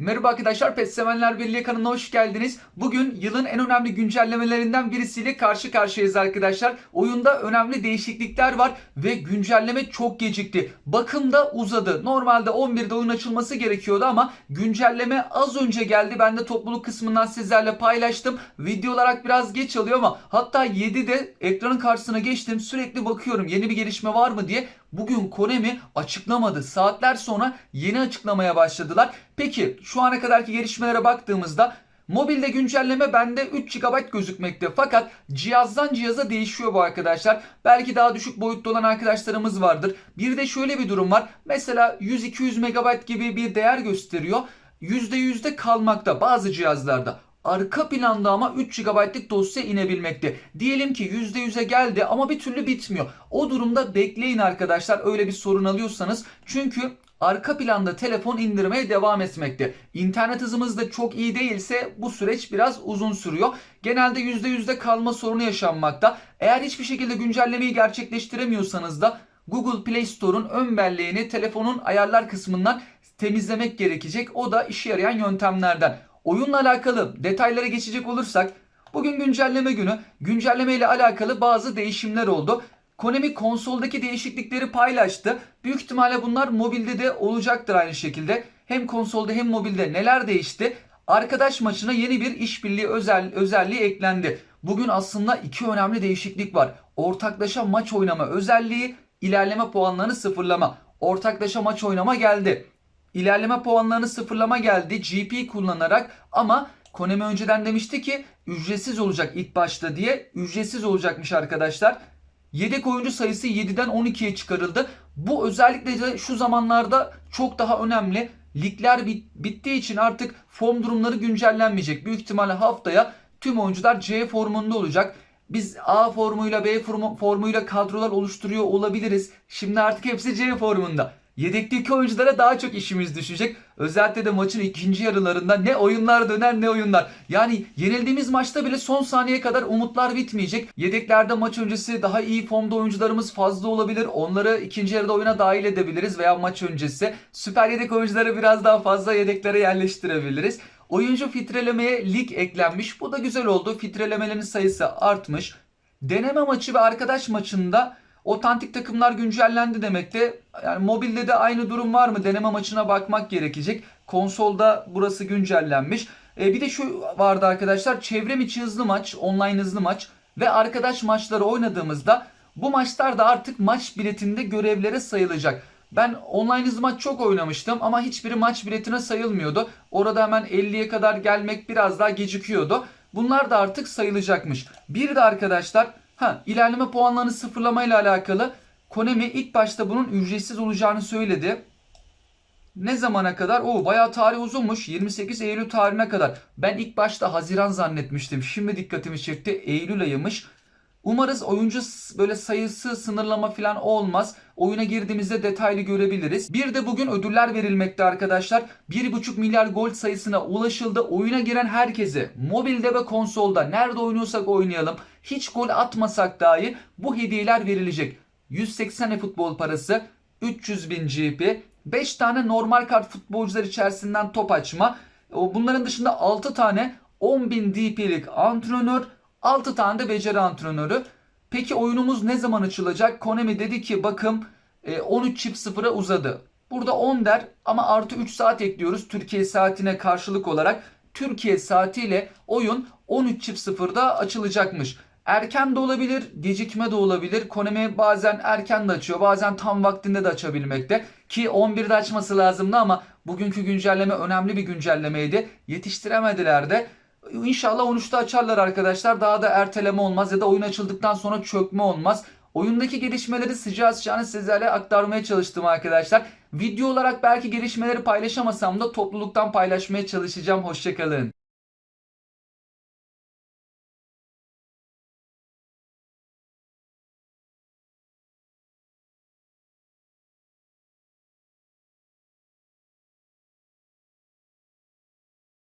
Merhaba arkadaşlar, Pet Sevenler Birliği kanalına hoş geldiniz. Bugün yılın en önemli güncellemelerinden birisiyle karşı karşıyayız arkadaşlar. Oyunda önemli değişiklikler var ve güncelleme çok gecikti. Bakım da uzadı. Normalde 11'de oyun açılması gerekiyordu ama güncelleme az önce geldi. Ben de topluluk kısmından sizlerle paylaştım. Video olarak biraz geç alıyor ama hatta 7'de ekranın karşısına geçtim. Sürekli bakıyorum yeni bir gelişme var mı diye. Bugün Konami açıklamadı. Saatler sonra yeni açıklamaya başladılar. Peki şu ana kadarki gelişmelere baktığımızda mobilde güncelleme bende 3 GB gözükmekte. Fakat cihazdan cihaza değişiyor bu arkadaşlar. Belki daha düşük boyutta olan arkadaşlarımız vardır. Bir de şöyle bir durum var. Mesela 100-200 MB gibi bir değer gösteriyor. %100'de kalmakta bazı cihazlarda. Arka planda ama 3 GB'lık dosya inebilmekte. Diyelim ki %100'e geldi ama bir türlü bitmiyor. O durumda bekleyin arkadaşlar öyle bir sorun alıyorsanız. Çünkü arka planda telefon indirmeye devam etmekte. İnternet hızımız da çok iyi değilse bu süreç biraz uzun sürüyor. Genelde %100'de kalma sorunu yaşanmakta. Eğer hiçbir şekilde güncellemeyi gerçekleştiremiyorsanız da Google Play Store'un ön belleğini telefonun ayarlar kısmından temizlemek gerekecek. O da işe yarayan yöntemlerden. Oyunla alakalı detaylara geçecek olursak bugün güncelleme günü. Güncelleme ile alakalı bazı değişimler oldu. Konami konsoldaki değişiklikleri paylaştı. Büyük ihtimalle bunlar mobilde de olacaktır aynı şekilde. Hem konsolda hem mobilde neler değişti? Arkadaş maçına yeni bir işbirliği özel, özelliği eklendi. Bugün aslında iki önemli değişiklik var. Ortaklaşa maç oynama özelliği, ilerleme puanlarını sıfırlama. Ortaklaşa maç oynama geldi. İlerleme puanlarını sıfırlama geldi GP kullanarak ama Konami önceden demişti ki ücretsiz olacak ilk başta diye. Ücretsiz olacakmış arkadaşlar. Yedek oyuncu sayısı 7'den 12'ye çıkarıldı. Bu özellikle de şu zamanlarda çok daha önemli. Ligler bit- bittiği için artık form durumları güncellenmeyecek. Büyük ihtimalle haftaya tüm oyuncular C formunda olacak. Biz A formuyla B formu- formuyla kadrolar oluşturuyor olabiliriz. Şimdi artık hepsi C formunda. Yedekteki oyunculara daha çok işimiz düşecek. Özellikle de maçın ikinci yarılarında ne oyunlar döner ne oyunlar. Yani yenildiğimiz maçta bile son saniyeye kadar umutlar bitmeyecek. Yedeklerde maç öncesi daha iyi formda oyuncularımız fazla olabilir. Onları ikinci yarıda oyuna dahil edebiliriz veya maç öncesi. Süper yedek oyuncuları biraz daha fazla yedeklere yerleştirebiliriz. Oyuncu filtrelemeye lig eklenmiş. Bu da güzel oldu. Filtrelemelerin sayısı artmış. Deneme maçı ve arkadaş maçında otantik takımlar güncellendi demekte. Yani mobilde de aynı durum var mı? Deneme maçına bakmak gerekecek. Konsolda burası güncellenmiş. E, bir de şu vardı arkadaşlar. Çevrim içi hızlı maç, online hızlı maç ve arkadaş maçları oynadığımızda bu maçlar da artık maç biletinde görevlere sayılacak. Ben online hızlı maç çok oynamıştım ama hiçbiri maç biletine sayılmıyordu. Orada hemen 50'ye kadar gelmek biraz daha gecikiyordu. Bunlar da artık sayılacakmış. Bir de arkadaşlar ha ilerleme puanlarını sıfırlamayla alakalı Konami ilk başta bunun ücretsiz olacağını söyledi. Ne zamana kadar? O bayağı tarih uzunmuş. 28 Eylül tarihine kadar. Ben ilk başta Haziran zannetmiştim. Şimdi dikkatimi çekti. Eylül ayıymış. Umarız oyuncu böyle sayısı sınırlama falan olmaz. Oyuna girdiğimizde detaylı görebiliriz. Bir de bugün ödüller verilmekte arkadaşlar. 1,5 milyar gol sayısına ulaşıldı. Oyuna giren herkese mobilde ve konsolda nerede oynuyorsak oynayalım. Hiç gol atmasak dahi bu hediyeler verilecek. 180 futbol parası, 300 bin GP, 5 tane normal kart futbolcular içerisinden top açma. Bunların dışında 6 tane 10 bin DP'lik antrenör, 6 tane de beceri antrenörü. Peki oyunumuz ne zaman açılacak? Konami dedi ki bakım e, 13 çift sıfıra uzadı. Burada 10 der ama artı 3 saat ekliyoruz Türkiye saatine karşılık olarak. Türkiye saatiyle oyun 13 çift sıfırda açılacakmış. Erken de olabilir, gecikme de olabilir. Konami bazen erken de açıyor, bazen tam vaktinde de açabilmekte. Ki 11'de açması lazımdı ama bugünkü güncelleme önemli bir güncellemeydi. Yetiştiremediler de. İnşallah 13'te açarlar arkadaşlar. Daha da erteleme olmaz ya da oyun açıldıktan sonra çökme olmaz. Oyundaki gelişmeleri sıcağı sıcağına sizlerle aktarmaya çalıştım arkadaşlar. Video olarak belki gelişmeleri paylaşamasam da topluluktan paylaşmaya çalışacağım. Hoşçakalın.